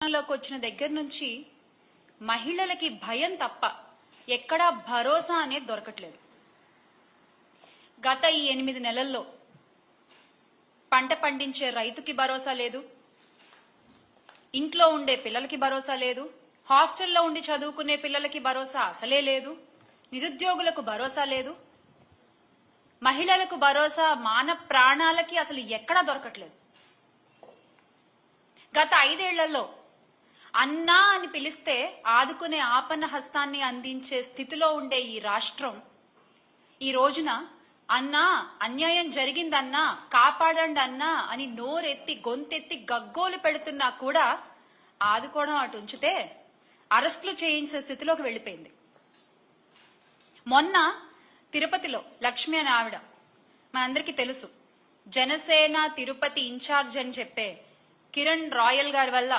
లోకి వచ్చిన దగ్గర నుంచి మహిళలకి భయం తప్ప ఎక్కడా భరోసా అనేది దొరకట్లేదు. గత ఈ ఎనిమిది నెలల్లో పంట పండించే రైతుకి భరోసా లేదు ఇంట్లో ఉండే పిల్లలకి భరోసా లేదు హాస్టల్లో ఉండి చదువుకునే పిల్లలకి భరోసా అసలే లేదు నిరుద్యోగులకు భరోసా లేదు మహిళలకు భరోసా మాన ప్రాణాలకి అసలు ఎక్కడా దొరకట్లేదు. గత ఐదేళ్ళలో అన్నా అని పిలిస్తే ఆదుకునే ఆపన్న హస్తాన్ని అందించే స్థితిలో ఉండే ఈ రాష్ట్రం. ఈ రోజున అన్నా అన్యాయం జరిగిందన్నా కాపాడండి అన్నా అని నోరెత్తి గొంతెత్తి గగ్గోలు పెడుతున్నా కూడా ఆదుకోవడం అటు ఉంచితే అరెస్టులు చేయించే స్థితిలోకి వెళ్ళిపోయింది. మొన్న తిరుపతిలో లక్ష్మి అని ఆవిడ మనందరికీ తెలుసు జనసేన తిరుపతి ఇన్ఛార్జ్ అని చెప్పే కిరణ్ రాయల్ గారి వల్ల